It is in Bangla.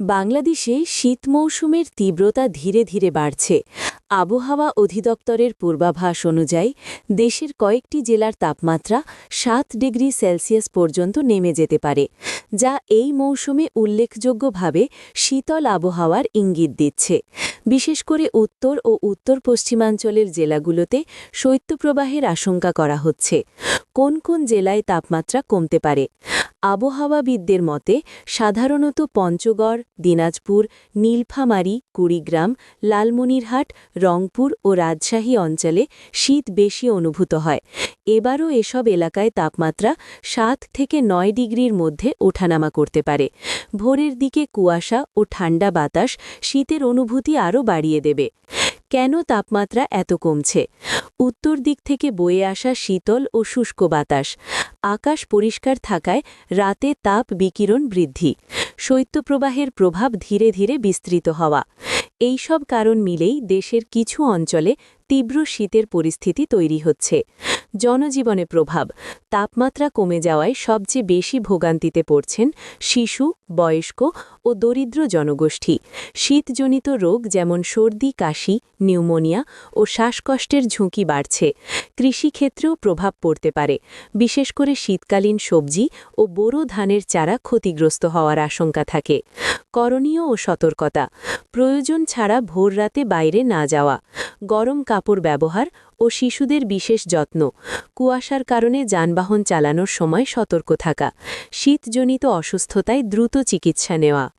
বাংলাদেশে শীত মৌসুমের তীব্রতা ধীরে ধীরে বাড়ছে। আবহাওয়া অধিদপ্তরের পূর্বাভাস অনুযায়ী, দেশের কয়েকটি জেলার তাপমাত্রা সাত ডিগ্রি সেলসিয়াস পর্যন্ত নেমে যেতে পারে, যা এই মৌসুমে উল্লেখযোগ্যভাবে শীতল আবহাওয়ার ইঙ্গিত দিচ্ছে। বিশেষ করে উত্তর ও উত্তর পশ্চিমাঞ্চলের জেলাগুলোতে শৈত্যপ্রবাহের আশঙ্কা করা হচ্ছে। কোন কোন জেলায় তাপমাত্রা কমতে পারে? আবহাওয়াবিদদের মতে, সাধারণত পঞ্চগড়, দিনাজপুর, নীলফামারী, কুড়িগ্রাম, লালমনিরহাট, রংপুর ও রাজশাহী অঞ্চলে শীত বেশি অনুভূত হয়। এবারও এসব এলাকায় তাপমাত্রা সাত থেকে নয় ডিগ্রির মধ্যে ওঠানামা করতে পারে। ভোরের দিকে কুয়াশা ও ঠান্ডা বাতাস শীতের অনুভূতি আরও বাড়িয়ে দেবে। কেন তাপমাত্রা এত কমছে? উত্তর দিক থেকে বয়ে আসা শীতল ও শুষ্ক বাতাস। আকাশ পরিষ্কার থাকায় রাতে তাপ বিকিরণ বৃদ্ধি। শৈত্যপ্রবাহের প্রভাব ধীরে ধীরে বিস্তৃত হওয়া। এই সব কারণ মিলেই দেশের কিছু অঞ্চলে তীব্র শীতের পরিস্থিতি তৈরি হচ্ছে। জনজীবনে প্রভাব, তাপমাত্রা কমে যাওয়ায় সবচেয়ে বেশি ভোগান্তিতে পড়ছেন শিশু, বয়স্ক ও দরিদ্র জনগোষ্ঠী। শীতজনিত রোগ যেমন সর্দি, কাশি, নিউমোনিয়া ও শ্বাসকষ্টের ঝুঁকি বাড়ছে। কৃষিক্ষেত্রেও প্রভাব পড়তে পারে। বিশেষ করে শীতকালীন সবজি ও বোরো ধানের চারা ক্ষতিগ্রস্ত হওয়ার আশঙ্কা থাকে। করণীয় ও সতর্কতা। প্রয়োজন ছাড়া ভোররাতে বাইরে না যাওয়া। গরম কাপড় ব্যবহার ও শিশুদের বিশেষ যত্ন। কুয়াশার কারণে যানবাহন চালানোর সময় সতর্ক থাকা। শীতজনিত অসুস্থতায় দ্রুত চিকিৎসা নেওয়া।